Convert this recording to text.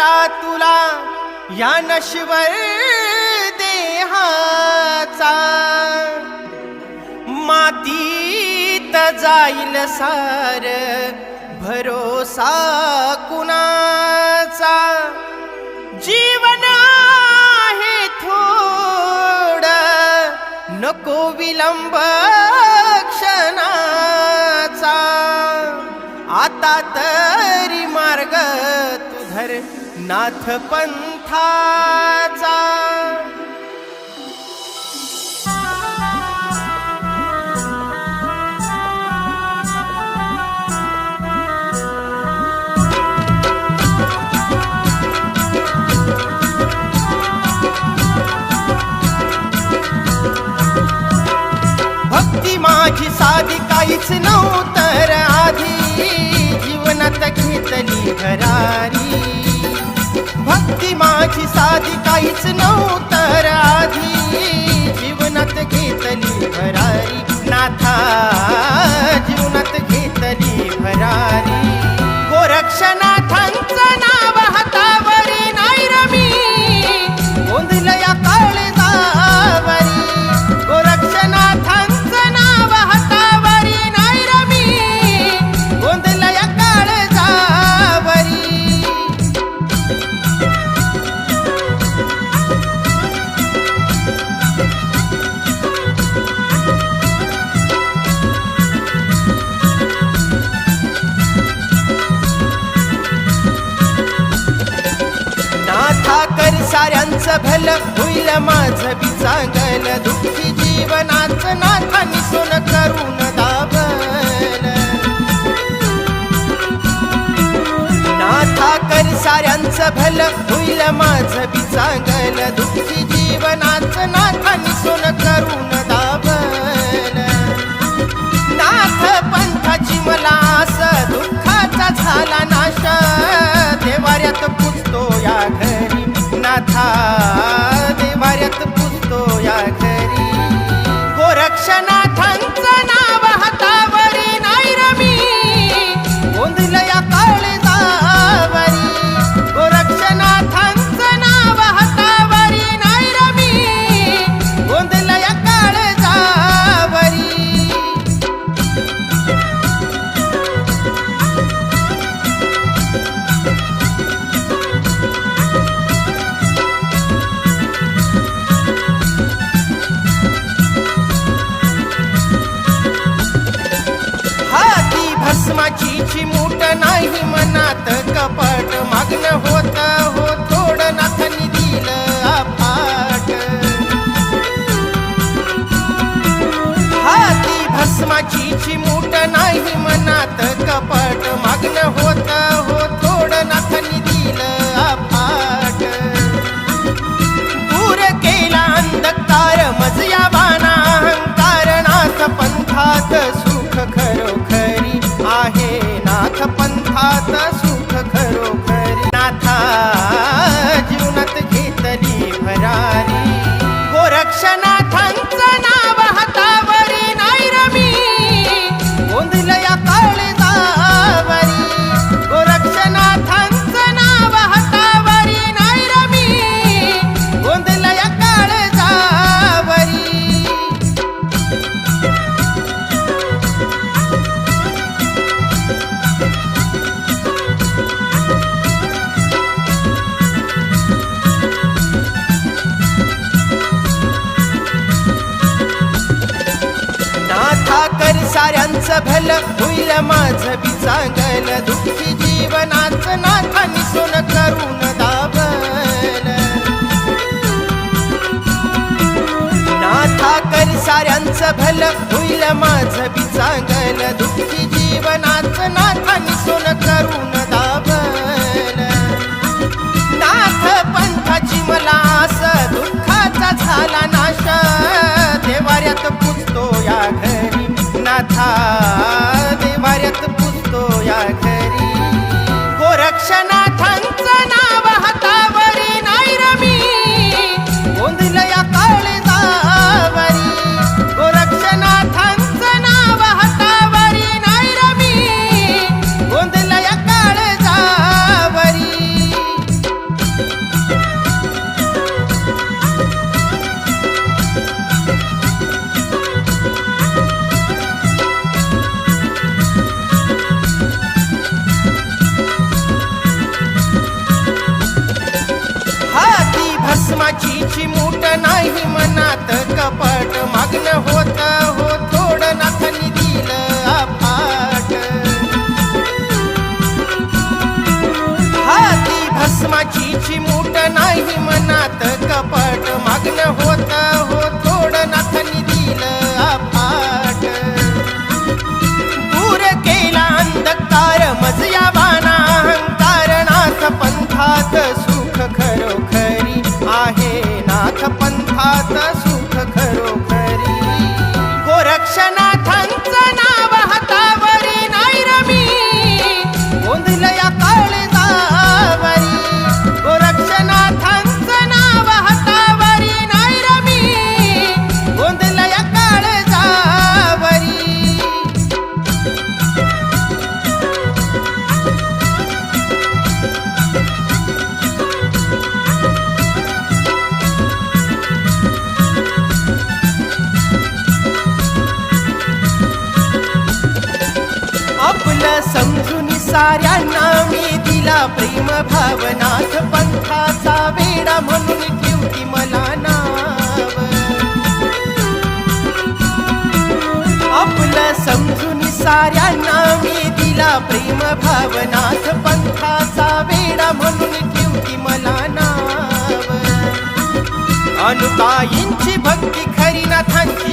मला तुला या नश्वर देहाचा. मातीत जाईल सार भरोसा कुणाचा? जीवन आहे थोड नको विलंब क्षणाचा. आता तरी मार्ग तुधर नाथ पंथाचा. भक्ती माझी साधी काहीच नव्हतं. होती माझी साधी काहीच नव्हतं आधी जीवनात घेतली भरा. साऱ्यांचं भल होईल माझं बी चांगल दुःखी जीवनाचं नाथांनी सोन करून दाबल. नाथा कर साऱ्यांचं भल होईल माझं बी चांगल दुःखी जीवनाचं नाथांनी सोन करून दाबल. नाथ पंथाची मला आस दुःखाचा झाला नाश. देवाऱ्यात पुजतो या घरी. नाथा भस्माची चिमूट नाही मनात कपट मागण साऱ्यांचं भल होईल माझं बी चांगल. दुःखी जीवनाच नाथांनी निसून करून दाबल. नाथा कर साऱ्यांचं भल होईल माझं बी चांगल. दुःखी जीवनाच नाथांनी निसून करून दाबल. नाथ पंथाची मला आस तिची मूट नाही मनात कपाट मागणं होत हो थोड नाथांनी दिलं आपाट हाती भस्माची मूट नाही मनात आपलं समजून साऱ्यांना मी दिला प्रेम भावनाथ पंथाचा वेडा म्हणून ठेवती मला नाव. आपलं समजून साऱ्यांना मी दिला प्रेम भावनाथ पंथाचा वेडा म्हणून ठेवती मला नाव. अनुताईंची भक्ती खरी नाथांची